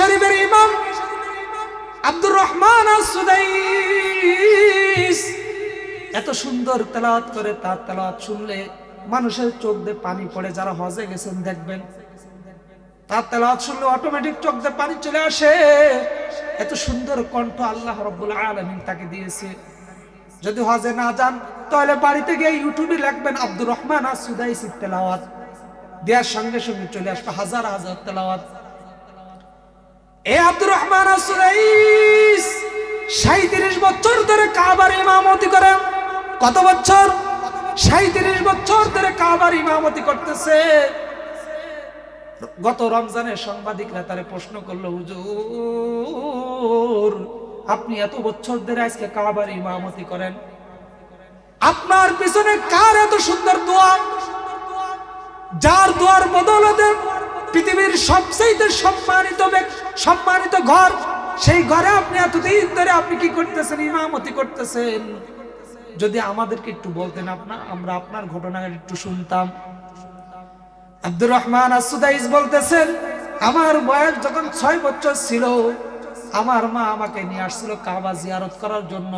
শরীফের ইমাম আব্দুর রহমান এত সুন্দর তেলাওয়াত করে তার তেলাওয়াত শুনলে মানুষের চোখ দিয়ে পানি পড়ে, যারা হজে গেছেন দেখবেন। তার তেলাওয়াত শুনলে অটোমেটিক চোখ দিয়ে পানি চলে আসে। এত সুন্দর কণ্ঠ আল্লাহ রব্বুল আলমিন তাকে দিয়েছে। যদি হজে না যান, তাহলে বাড়িতে গিয়ে ইউটিউবে লিখবেন আব্দুর রহমান আর সুদাইস তেলাওয়াত। দেওয়ার সঙ্গে সঙ্গে চলে আসবে হাজার হাজার তেলাওয়াত। এ আব্দুর রহমান আর সুদাইস সাঁত্রিশ বছর ধরে কাবার ইমামতি করেন। কত বছর? সাঁত্রিশ বছর ধরে কাবার ইমামতি করতেছে। গত রমজানের সাংবাদিকরা তারে প্রশ্ন করল, হুজুর, আপনি এত বছর ধরে আজকে কাবার ইমামতি করেন। আপনার পিছনে কার এত সুন্দর দোয়া? যার দোয়ার বদলতে পৃথিবীর সবচেয়ে সম্মানিত সম্মানিত ঘর। সেই ঘরে আপনি এতদিন ধরে আপনি কি করতেছেন, ইমামতি করতেছেন? যদি আমাদেরকে একটু বলতেন আপনার আমরা আপনার ঘটনা একটু শুনতাম। আব্দুর রহমান আসুদাইস বলতেছেন, আমার বয়স যখন ছয় বছর ছিল, আমার মা আমাকে নিয়ে আসছিল কাবা জিয়ারত করার জন্য।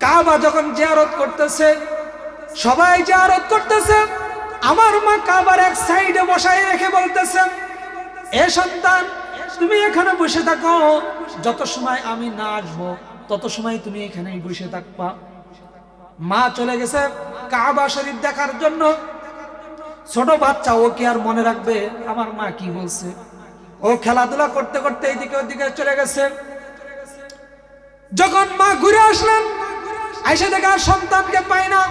কাবা যখন জিয়ারত করতেছে, সবাই জিয়ারত করতেছে আমার মা কাবার এক সাইডে বসাই রেখে বলতেছে, এ সন্তান, তুমি এখানে বসে থাকো। যত সময় আমি না আসব, তত সময় তুমি এখানেই বসে থাকবা। মা চলে গেছে কাবা শরীফ দেখার জন্য। ছোট বাচ্চা, ও কি আর মনে রাখবে? আমার মা কি বলছে? ও খেলাধুলা করতে করতে এইদিকে ওদিকে চলে গেছে। যখন মা ঘুরে আসলেন আইসে দেখে সন্তানকে পায় না।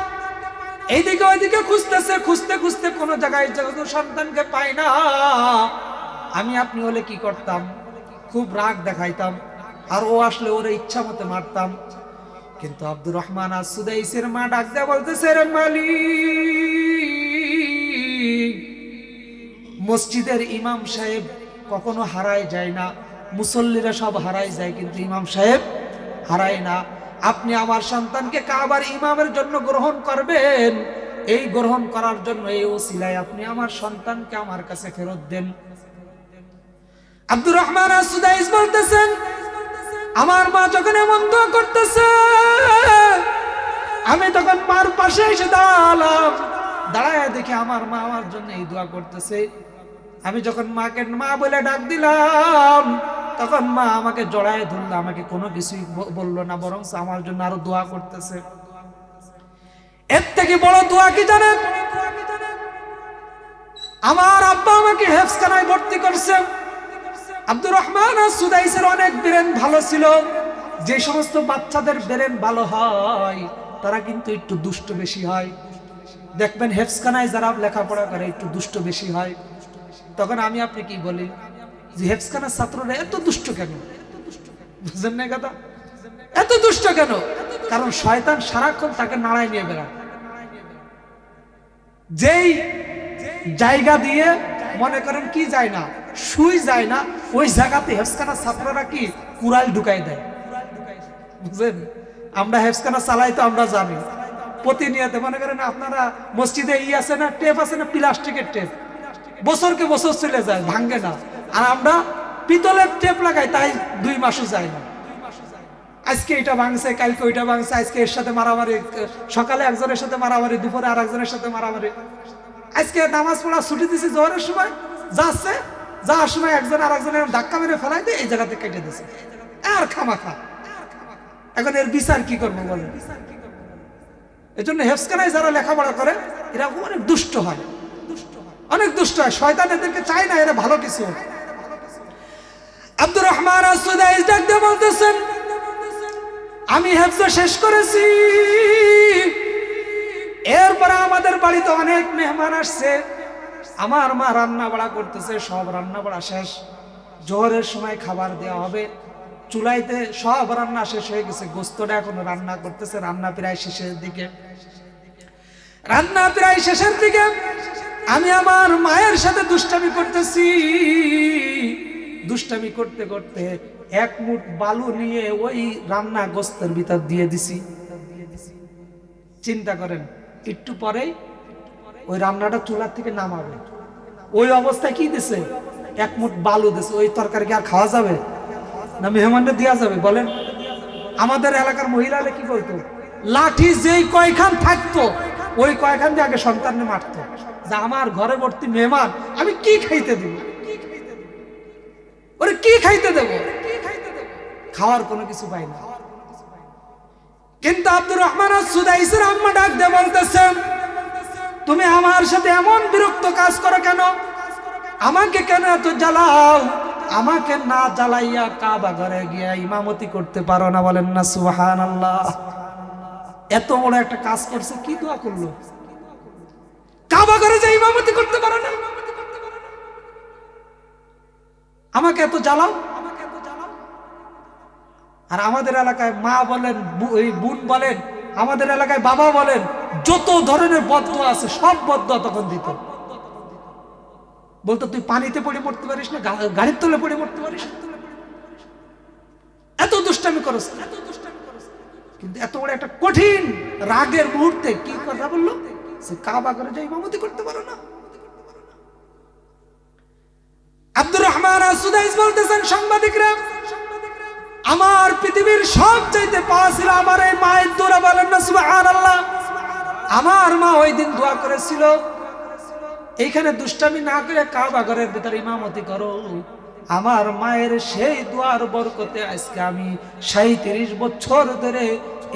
এইদিকে ওইদিকে খুঁজতেছে, খুঁজতে খুঁজতে কোনো জায়গায় যেহেতু সন্তানকে পায় না। আমি আপনি হলে কি করতাম? খুব রাগ দেখাইতাম। আর ও আসলে ওরে ইচ্ছা মতো মারতাম। কিন্তু আব্দুর রহমান আর সুদাইসের মা ডাক দেয়া বলতেছে রে মালিক, মসজিদের ইমাম সাহেব কখনো হারায় যায় না। মুসল্লিরা সব হারায় যায়, কিন্তু ইমাম সাহেব হারায় না। আপনি আমার সন্তানকে কাবার ইমামের জন্য গ্রহণ করবেন। এই গ্রহণ করার জন্য এই ওসিলায় আপনি আমার সন্তানকে আমার কাছে ফেরত দেন। আব্দুর রহমান সুদাইস বলতেছেন, আমার মা যখন এমন দোয়া করতেছে, আমি তখন মার পাশে এসে দাঁড়ালাম। দাঁড়ায় দেখি আমার মা আমার জন্য এই দোয়া করতেছে। আমি যখন মাকে মা বলে ডাক দিলাম তখন মা আমাকে জড়ায় ধরলো, আমাকে কোনো কিছুই বলল না বরং আমার জন্য আরও দোয়া করতেছে। এর থেকে বড় দোয়া কি জানেন? আমার আব্বা আমাকে হেফসখানায় ভর্তি করছে। আব্দুর রহমান আর সুদাইসের অনেক ব্রেন ভালো ছিল। যে সমস্ত বাচ্চাদের ব্রেন ভালো হয়, তারা কিন্তু একটু দুষ্ট বেশি হয়। দেখবেন হেফসখানায় যারা লেখাপড়া করে, একটু দুষ্ট বেশি হয়। তখন আমি আপনি কি বলি? যে হেফসখানার ছাত্ররা এত দুষ্ট কেন? বুঝলেন না কথা? এত দুষ্ট কেন? কারণ শয়তান সারাক্ষণ তাকে নাড়ায় নিয়ে যেই জায়গা দিয়ে মনে করেন কি যায় না, সুই যায় না, ওই জায়গাতে ছাত্ররা কি? কুড়াল ঢুকাই দেয়। বুঝলেন আমরা হেফসখানা চালাই তো আমরা জানি। প্রতিনিয়ত মনে করেন আপনারা মসজিদে ই আছে না, টেপ আছে না, প্লাস্টিকের টেপ। বছরকে বছর চলে যায়, ভাঙ্গে না। আর আমরা পিতলের টেপ লাগাই, তাই দুই মাসও যায় না। আজকে এটা ভাঙছে, কালকে ওইটা ভাঙছে, আজকে এর সাথে মারামারি, সকালে একজনের সাথে মারামারি, দুপুরে আর একজনের সাথে মারামারি। আজকে নামাজ পড়া ছুটি দিছে জোহরের সময়, যাচ্ছে, যাওয়ার সময় একজন আর একজনের ধাক্কা মেরে ফেলাই দিয়ে এই জায়গাতে কেটে দিছে। আর খামাখা। এখন এর বিচার কি করব বলেন এই জন্য হেফসখানায় যারা লেখাপড়া করে, এরা অনেক দুষ্ট হয়। অনেক দুষ্ট হয়। শয়তান এদেরকে চায় না, এরা ভালো কিছু হোক। আব্দুর রহমান বলতেছেন, আমি হেফজা শেষ করেছি। এরপরে আমাদের বাড়িতে অনেক মেহমান আসছে। আমার মা রান্না বাড়া করতেছে, সব রান্না বাড়া শেষ। জোহরের সময় খাবার দেওয়া হবে। চুলাইতে সব রান্না শেষ হয়ে গেছে। গোস্তটা এখন রান্না করতেছে, রান্না প্রায় শেষের দিকে। রান্না প্রায় শেষের দিকে। আমি আমার মায়ের সাথে দুষ্টামি করতেছি। দুষ্টামি করতে করতে এক মুঠ বালু নিয়ে ওই রান্না গোস্তের ভিতর দিয়ে দিছি। চিন্তা করেন, একটু পরেই ওই রান্নাটা চুলার থেকে নামাবে। ওই অবস্থায় কি দিছে? এক মুঠ বালু দিছে। ওই তরকারি কি আর খাওয়া যাবে? না মেহমানটা দেওয়া যাবে? বলেন। আমাদের এলাকার মহিলারা কি বলতো? লাঠি যেই কয়খান থাকতো, ওই কয়খান দিয়ে আগে সন্তানে মারতো। যে আমার ঘরে ভর্তি মেহমান, আমি কি খাইতে দেব? খাইতে দেব? খাওয়ার কোনো কিছু পাই না। কিন্তু আব্দুর রহমান সুদাইসের আম্মা ডাক দিয়ে বলতেছেন তুমি আমার সাথে এমন বিরক্ত কাজ করো কেন? আমাকে কেন এত জ্বালাও? আমাকে না জ্বালাইয়া কাবা ঘরে গিয়া ইমামতি করতে পারো না। বলেন না সুহান আল্লাহ এত বড় একটা কাজ করছে, কি দোয়া করল? কাবা ঘরে যে ইমামতি করতে পারো না? আমাকে এত জ্বালাও আর আমাদের এলাকায় মা বলেন বোন বলেন, আমাদের এলাকায় বাবা বলেন, যত ধরনের বদ্ধ আছে, সব বদ্ধ তখন দিত বলতো, তুই পানিতে পড়ে পড়তে পারিস না গাড়ির তলে পড়ে পড়তে পারিস? এত দুষ্টামি করস এত দুষ্টামি করস। কিন্তু এত বড় একটা কঠিন রাগের মুহূর্তে কি কথা বলল সে কাবা করে যে ইমামতি করতে পারো না আব্দুর রহমান আর সুদাইস বলতেছেন, সাংবাদিকরা, আমার পৃথিবীর সব চাইতে পাওয়া ছিল আমার এই মায়ের দোয়া বলেন না, সুবহানাল্লাহ। আমার মা ওই দিন দোয়া করেছিল, এইখানে দুষ্টামি না করে কাবা ঘরের ভিতরে ইমামতি করো। আমার মায়ের সেই দোয়ার বরকতে আজকে আমি সাঁত্রিশ বছর ধরে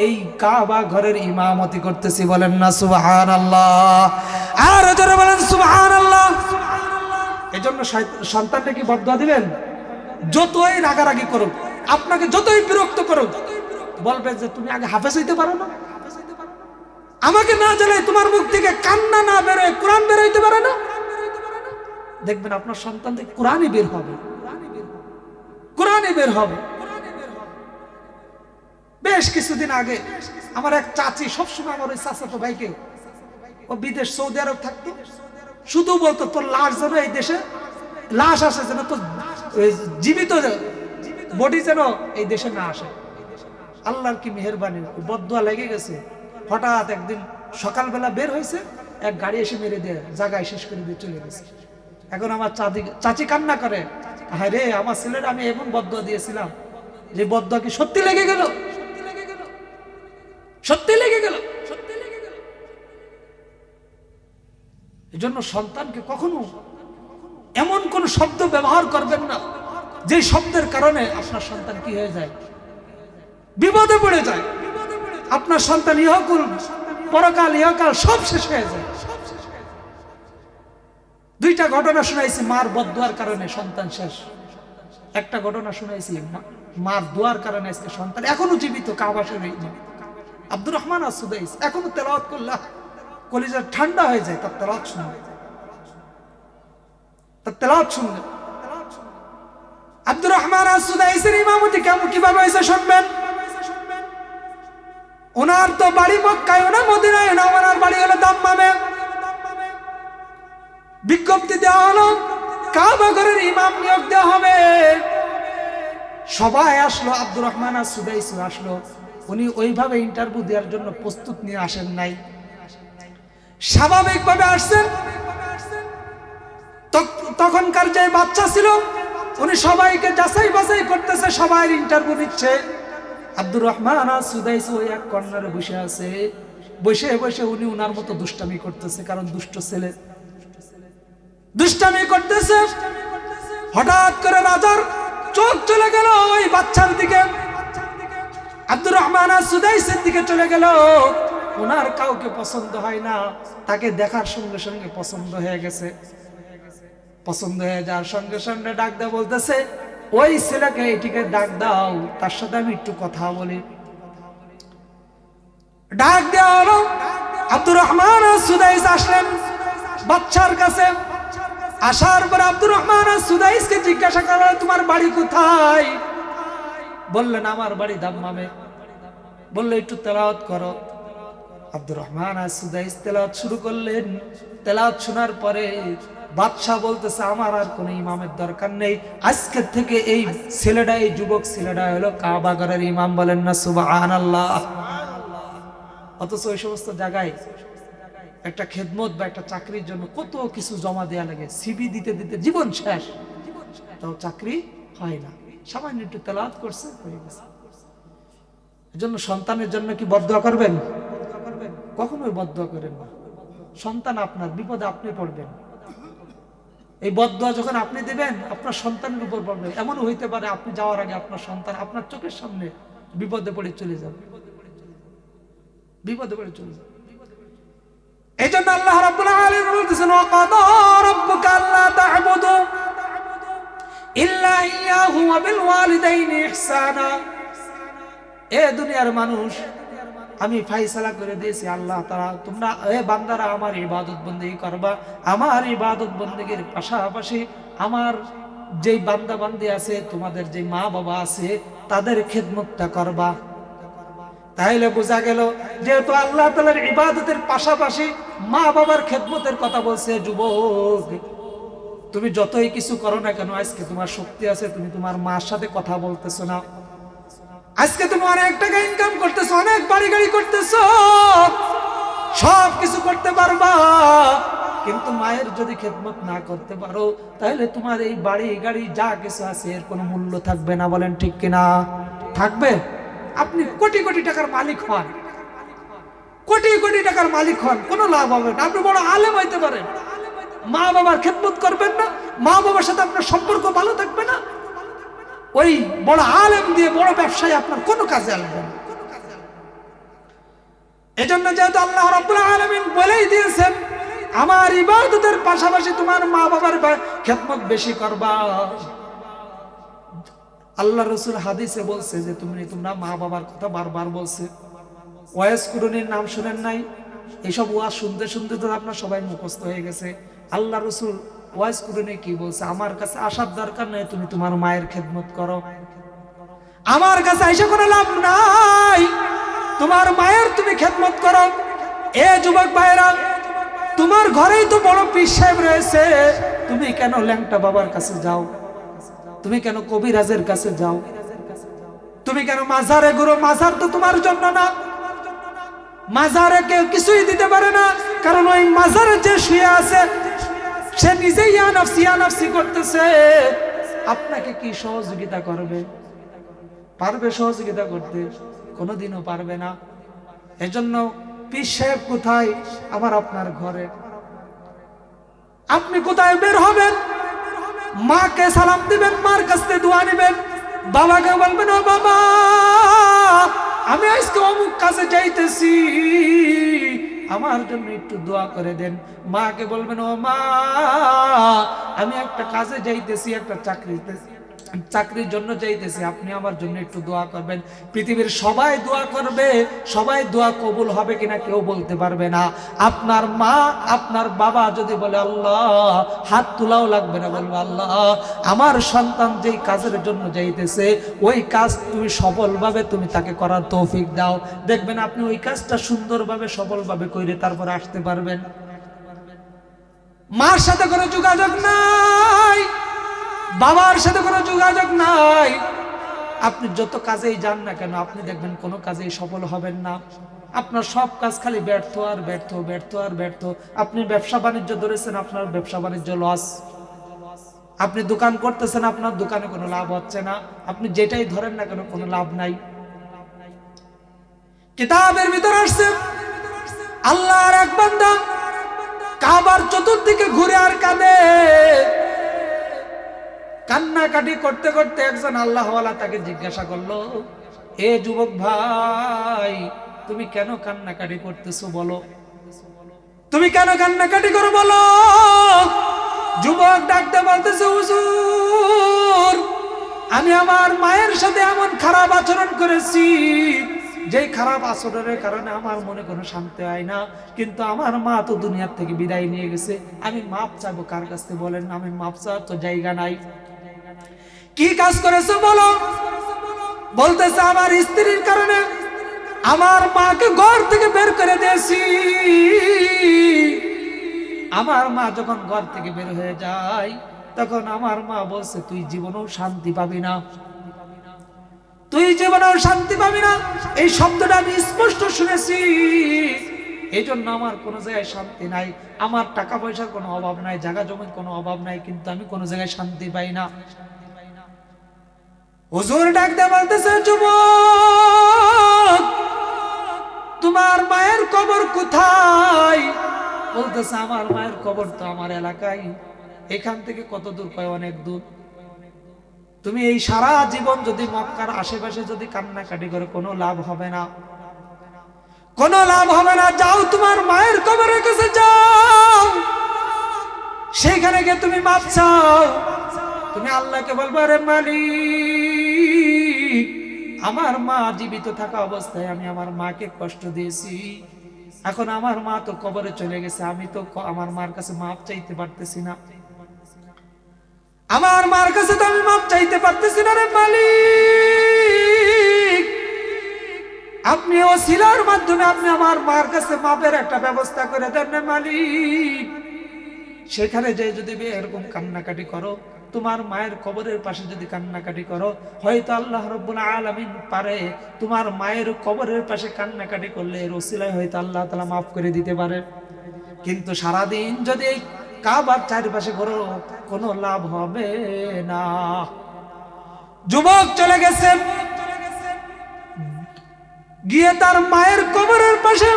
এই কাবা ঘরের ইমামতি করতেছি বলেন না সুবাহান আল্লাহ আর জোরে বলেন সুবাহান আল্লাহ এই জন্য সন্তানটা কি বদয়া দিবেন? যতই রাগারাগি করুক, আপনাকে যতই বিরক্ত করুক বলবে যে তুমি আগে হাফেজ হইতে পারো না। আমাকে না জানাই তোমার মুখ থেকে কান্না না বেরোয়, কোরআন বেরোইতে পারে না। দেখবেন আপনার সন্তান কোরআনই বের হবে। কোরআনই বের হবে। বেশ কিছুদিন আগে আমার এক চাচি, সবসময় আমার ওই চাচাতো ভাইকে, ও বিদেশ সৌদি আরব থাকতো। শুধু বলতো, তোর লাশ যেন এই দেশে লাশ আসে, যেন তোর জীবিত বডি যেন এই দেশে না আসে। আল্লাহর কি মেহরবানি, বদুয়া লেগে গেছে। হঠাৎ একদিন সকালবেলা বের হয়েছে, এক গাড়ি এসে মেরে দিয়ে জায়গায় শেষ করে দিয়ে চলে গেছে। এখন আমার চাচি চাচি কান্না করে হ্যাঁ রে, আমার ছেলের আমি এমন বদুয়া দিয়েছিলাম, যে বদুয়া কি সত্যি লেগে গেল? সত্যি লেগে গেল। সত্যি লেগে এজন্য সন্তানকে কখনো এমন কোন শব্দ ব্যবহার করবেন না, যে শব্দের কারণে আপনার সন্তান কি হয়ে যায়? বিপদে পড়ে যায়। আপনার সন্তান ইহকুল, পরকাল, ইহকাল সব শেষ হয়ে যায়। দুইটা ঘটনা শুনাইছি, মার বদুয়ার কারণে সন্তান শেষ। একটা ঘটনা শুনাইছি মার দোয়ার কারণে আজকে সন্তান এখনও জীবিত কাবাসের আব্দুর রহমান আসুদাইস এখনও তেলাওয়াত করলা। কলিজা ঠান্ডা হয়ে যায়, তার তেলাওয়াত শুনলে। তার তেলাওয়াত শুনলে। আব্দুর রহমান আসুদাইসের ইমামতি কেমন কীভাবে হয়েছে শুনবেন? ওনার তো বাড়ি মক্কায় ওনা মদিনায়, না ওনার বাড়ি হলো দাম্মামে। বিজ্ঞপ্তি দেওয়া হলো, কাবা ঘরের ইমাম নিয়োগ দেওয়া হবে। সবাই আসলো, আব্দুর রহমান আর আসলো। উনি ওইভাবে ইন্টারভিউ দেওয়ার জন্য প্রস্তুত নিয়ে আসেন নাই। স্বাভাবিকভাবে আসছেন। তখনকার যে বাচ্চা ছিল, উনি সবাইকে যাচাই বাছাই করতেছে, সবাই ইন্টারভিউ নিচ্ছে। আব্দুর রহমান এক কর্নারে বসে আছে। বসে বসে উনি উনার মতো দুষ্টামি করতেছে, কারণ দুষ্ট ছেলে। দুষ্টামি করতেছে। হঠাৎ করে রাজার চোখ চলে গেল ওই বাচ্চার দিকে। আব্দুর রহমান সুদাইসের দিকে চলে গেল। ওনার কাউকে পছন্দ হয় না, তাকে দেখার সঙ্গে সঙ্গে পছন্দ হয়ে গেছে। পছন্দ হয়ে যাওয়ার সঙ্গে সঙ্গে ডাক দেওয়া বলতেছে, ওই ছেলেকে এটিকে ডাক দাও, তার সাথে আমি একটু কথা বলি। ডাক দেওয়া আব্দুর রহমান সুদাইস আসলেন বাচ্চার কাছে। আসার পর আব্দুর রহমান সুদাইসকে জিজ্ঞাসা করা তোমার বাড়ি কোথায়? বললেন, আমার বাড়ি দাম্মামে। বলল, একটু তেলাওয়াত করো। আব্দুর রহমান আর সুদাইস তেলাওয়াত শুরু করলেন। তেলাওয়াত শোনার পরে বাদশাহ বলতেছে, আমার আর কোনো ইমামের দরকার নেই। আজকের থেকে এই ছেলেটা, এই যুবক ছেলেটা হলো কাবাগরের ইমাম বলেন না, সুবহানাল্লাহ। অথচ ওই সমস্ত জায়গায় একটা খেদমত বা একটা চাকরির জন্য কত কিছু জমা দেয়া লাগে। সিবি দিতে দিতে জীবন শেষ। তাও চাকরি হয় না। সামান্য একটু তেলাওয়াত করছে, হয়ে গেছে। এজন্য সন্তানের জন্য কি বদয়া করবেন? কখনোই বদয়া করেন না। সন্তান আপনার, বিপদে আপনি পড়বেন। এই বদয়া যখন আপনি দেবেন, আপনার সন্তানের উপর পড়বে এমন হইতে পারে আপনি যাওয়ার আগে আপনার সন্তান আপনার চোখের সামনে বিপদে পড়ে চলে যাবে। বিপদে পড়ে চলে যাবে। এই জন্য আল্লাহ রাব্বুল এ দুনিয়ার মানুষ আমি ফাইসালা করে দিয়েছি, আল্লাহ তারা তোমরা এ বান্দারা আমার ইবাদত বন্দেগী করবা। আমার ইবাদত বন্দেগীর পাশাপাশি আমার যেই বান্দা বান্দি আছে, তোমাদের যে মা বাবা আছে, তাদের খেদমতটা করবা। তাইলে বোঝা গেল, যেহেতু আল্লাহ তালার ইবাদতের পাশাপাশি মা বাবার খেদমতের কথা বলছে, যুবক, তুমি যতই কিছু করো না কেন, আজকে তোমার শক্তি আছে, তুমি তোমার মার সাথে কথা বলতেছো না। আজকে তুমি অনেক টাকা ইনকাম করতেছো, অনেক বাড়ি গাড়ি করতেছো। সব কিছু করতে পারবা। কিন্তু মায়ের যদি খেদমত না করতে পারো, তাহলে তোমার এই বাড়ি গাড়ি যা কিছু আছে এর কোনো মূল্য থাকবে না, বলেন ঠিক কিনা? থাকবে? আপনি কোটি কোটি টাকার মালিক হন। কোটি কোটি টাকার মালিক হন, কোনো লাভ হবে না। আপনি বড় আলেম হইতে পারেন। মা বাবার খেদমত করবেন না। মা বাবার সাথে আপনার সম্পর্ক ভালো থাকবে না। ওই বড় আলেম দিয়ে বড় ব্যবসায় আপনার কোনো কাজে আসবে না। এজন্য যেহেতু আল্লাহ রাব্বুল আলামিন বলেই দিয়েছেন, আমার ইবাদতের পাশাপাশি তোমার মা বাবার খেদমত বেশি করবা। আল্লাহ রসুল হাদিসে বলছে যে, তুমি তোমরা মা বাবার কথা বারবার বলছে। ওয়াইস কুরনির নাম শুনেন নাই? এইসব ওয়াজ শুনতে শুনতে তো আপনার সবাই মুখস্থ হয়ে গেছে। আল্লাহ রসুল ওয়াইস কুরনি কি বলছে? আমার কাছে আসার দরকার নেই, তুমি তোমার মায়ের খেদমত করো। আমার কাছে এসে কোনো লাভ নাই। তোমার মায়ের তুমি খেদমত করো। এ যুবক ভাইরা তোমার ঘরেই তো বড় পীর সাহেব রয়েছে। তুমি কেন ল্যাংটা বাবার কাছে যাও? তুমি কেন কবিরাজের কাছে যাও? তুমি কেন মাজারে গুরু মাজার তো তোমার জন্য না। মাজারে কেউ কিছুই দিতে পারে না। কারণ ওই মাজারে যে শুয়ে আছে সে নিজেই ইয়ানাফসি ইয়ানাফসি করতেছে। আপনাকে কি সহযোগিতা করবে? পারবে সহযোগিতা করতে? কোনোদিনও পারবে না। এজন্য পীর সাহেব কোথায়? আমার আপনার ঘরে। আপনি কোথায় বের হবেন? মাকে সালাম দিবেন, মার কাছ দোয়া নেবেন। বাবাকে বলবেন, ও বাবা, আমি আজকে অমুক কাছে যাইতেছি। আমার জন্য একটু দোয়া করে দেন। মাকে বলবেন, ও মা, আমি একটা কাজে যাইতেছি, একটা চাকরিতে চাকরির জন্য যাইতেছি, আপনি আমার জন্য একটু দোয়া করবেন। পৃথিবীর সবাই দোয়া করবে, সবাই দোয়া কবুল হবে কিনা কেউ বলতে পারবে না। আপনার মা, আপনার বাবা যদি বলে, আল্লাহ, হাত তোলাও লাগবে না। বলবে, আল্লাহ, আমার সন্তান যেই কাজের জন্য যাইতেছে, ওই কাজ তুমি সফলভাবে তুমি তাকে করার তৌফিক দাও। দেখবেন আপনি ওই কাজটা সুন্দরভাবে, সফলভাবে করে তারপরে আসতে পারবেন। মার সাথে কোনো যোগাযোগ নাই। বাবার সাথে কোনো যোগাযোগ নাই। আপনি যত কাজেই যান না কেন, আপনি দেখবেন কোনো কাজেই সফল হবেন না। আপনার সব কাজ খালি ব্যর্থ আর ব্যর্থ ব্যর্থ আর ব্যর্থ। আপনি ব্যবসা বাণিজ্য ধরেছেন, আপনার ব্যবসা বাণিজ্য লস আপনি দোকান করতেছেন, আপনার দোকানে কোনো লাভ হচ্ছে না। আপনি যেটাই ধরেন না কেন, কোনো লাভ নাই। কিতাবের ভিতর আসছে, আল্লাহর এক বান্দা কাবার চতুর্দিকে ঘুরে আর কাঁদে। কান্নাকাটি করতে করতে একজন আল্লাহওয়ালা তাকে জিজ্ঞাসা করল, এ যুবক ভাই, তুমি কেন কান্নাকাটি করতেছো বলো? তুমি কেন কান্নাকাটি করো বলো? যুবক ডাকতে বলতেছে, হুজুর, আমি আমার মায়ের সাথে এমন খারাপ আচরণ করেছি যে খারাপ আচরণের কারণে আমার মনে কোনো শান্তি হয় না, কিন্তু আমার মা তো দুনিয়ার থেকে বিদায় নিয়ে গেছে, আমি মাপ চাবো কার কাছ বলেন আমি মাপ চাওয়ার তো জায়গা নাই। কি কাজ করেছ বলো? বলতেছে, আমার স্ত্রীর কারণে আমার মাকে ঘর থেকে বের করে দিয়েছি। আমার মা যখন ঘর থেকে বের হয়ে যায়, তখন আমার মা বলছে, তুই জীবনেও শান্তি পাবি না। তুই জীবনেও শান্তি পাবি না। এই শব্দটা আমি স্পষ্ট শুনেছি। এই জন্য আমার কোনো জায়গায় শান্তি নাই। আমার টাকা পয়সার কোনো অভাব নাই জায়গা জমির কোনো অভাব নাই, কিন্তু আমি কোনো জায়গায় শান্তি পাই না। হুজুর ডাক দিয়ে বলতেছে, যুবক, তোমার মায়ের কবর কোথায়? বলতেছে, আমার মায়ের কবর তো আমার এলাকায়। এখান থেকে কত দূর পায় অনেক দূর। তুমি এই সারা জীবন যদি মক্কার আশেপাশে যদি কান্নাকাটি করে, কোনো লাভ হবে না। কোনো লাভ হবে না। যাও তোমার মায়ের কবরের কাছে যাও। সেইখানে গিয়ে তুমি মাপ চাও। তুমি আল্লাহকে বলব রে মালিক আমার মা জীবিত থাকা অবস্থায় আমি আমার মাকে কষ্ট দিয়েছি। এখন আমার মা তো কবরে চলে গেছে, আমি তো আমার মার কাছে মাপ চাইতে পারতেছি না। আমার মার কাছে তো আমি মাপ চাইতে পারতেছি না রে মালিক। আপনি ও শিলার মাধ্যমে আপনি আমার মার কাছে মাপের একটা ব্যবস্থা করে দেন না মালিক। সেখানে যে যদি এরকম কান্নাকাটি করো তোমার মায়ের কবরের পাশে যদি কান্নাকাটি করো, হয়তো আল্লাহ রব্বুল আলামিন পারে, তোমার মায়ের কবরের পাশে কান্নাকাটি করলে এর ওসিলায় হয়তো আল্লাহ তালা মাফ করে দিতে পারে। কিন্তু সারাদিন যদি কাবার চারিপাশে ঘোরো, কোনো লাভ হবে না। যুবক চলে গেছেন গিয়ে তার মায়ের কবরের পাশে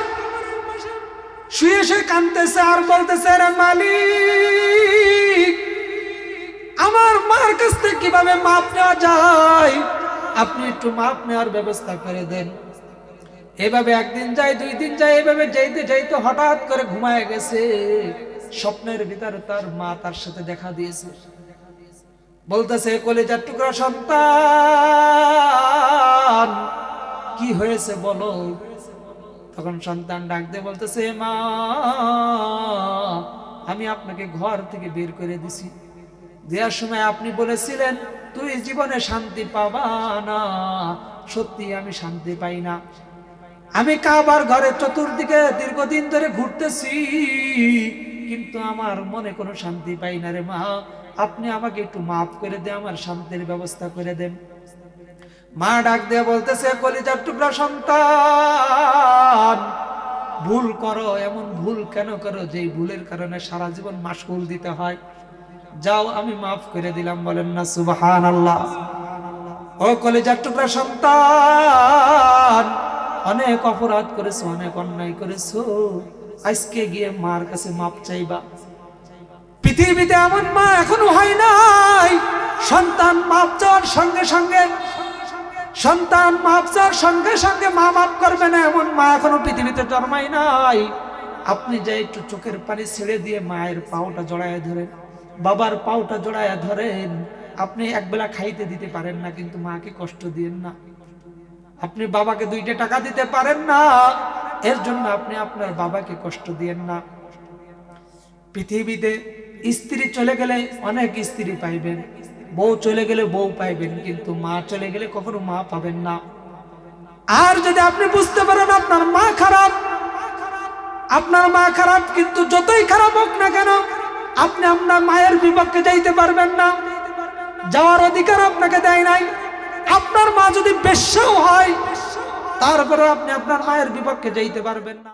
শুয়ে শুয়ে কানতেছে আর বলতেছে মালিক আমার মার কাছ থেকে কীভাবে মাপ নেওয়া যায়? আপনি একটু মাপ নেওয়ার ব্যবস্থা করে দেন। এভাবে একদিন যায়, দুই দিন যায়, এভাবে যাইতে যাইতে হঠাৎ করে ঘুমায় গেছে। স্বপ্নের ভিতরে তার মা তার সাথে দেখা দিয়েছে। বলতেছে, কলেজার টুকরা সন্তান, কি হয়েছে বলো? তখন সন্তান ডাক দিয়ে বলতেছে, মা, আমি আপনাকে ঘর থেকে বের করে দিছি। দেওয়ার সময় আপনি বলেছিলেন, তুই জীবনে শান্তি পাবা না। সত্যি আমি শান্তি পাই না। আমি কাবার ঘরে চতুর্দিকে দীর্ঘদিন ধরে ঘুরতেছি, কিন্তু আমার মনে কোনো শান্তি পাই না রে মা। আপনি আমাকে একটু মাফ করে দেন, আমার শান্তির ব্যবস্থা করে দেন। মা ডাক দিয়ে বলতেছে, কলিজার টুকরা সন্তান, ভুল করো, এমন ভুল কেন করো যে ভুলের কারণে সারা জীবন মাসুল দিতে হয়? যাও, আমি মাফ করে দিলাম, বলেন না সুবাহান আল্লাহ ও কলিজার টুকরা সন্তান, অনেক অপরাধ করেছ, অনেক অন্যায় করেছ। আজকে গিয়ে মার কাছে মাপ চাইবা। পৃথিবীতে এমন মা এখনও হয় নাই। সন্তান মাপ চাওয়ার সঙ্গে সঙ্গে, সন্তান মাপ চাওয়ার সঙ্গে সঙ্গে মা মাপ করবে না, এমন মা এখনও পৃথিবীতে জন্মায় নাই। আপনি যে একটু চোখের পানি ছেড়ে দিয়ে মায়ের পাওটা জড়ায় ধরেন। বাবার পাওটা জড়ায় ধরেন, আপনি একবেলা খাইতে দিতে পারেন না, কিন্তু মাকে কষ্ট দিয়েন না। আপনি বাবাকে দুইটা টাকা দিতে পারেন না, এর জন্য আপনি আপনার বাবাকে কষ্ট দিয়েন না। পৃথিবীতে স্ত্রী চলে গেলে অনেক স্ত্রী পাইবেন, বউ চলে গেলে বউ পাইবেন, কিন্তু মা চলে গেলে কখনো মা পাবেন না। আর যদি আপনি বুঝতে পারেন আপনার মা খারাপ, আপনার মা খারাপ, কিন্তু যতই খারাপ হোক না কেন আপনি আপনার মায়ের বিপক্ষে যাইতে পারবেন না। যাওয়ার অধিকার আপনাকে দেয় নাই। আপনার মা যদি বেশ্যাও হয় তারপরে আপনি আপনার মায়ের বিপক্ষে যাইতে পারবেন না।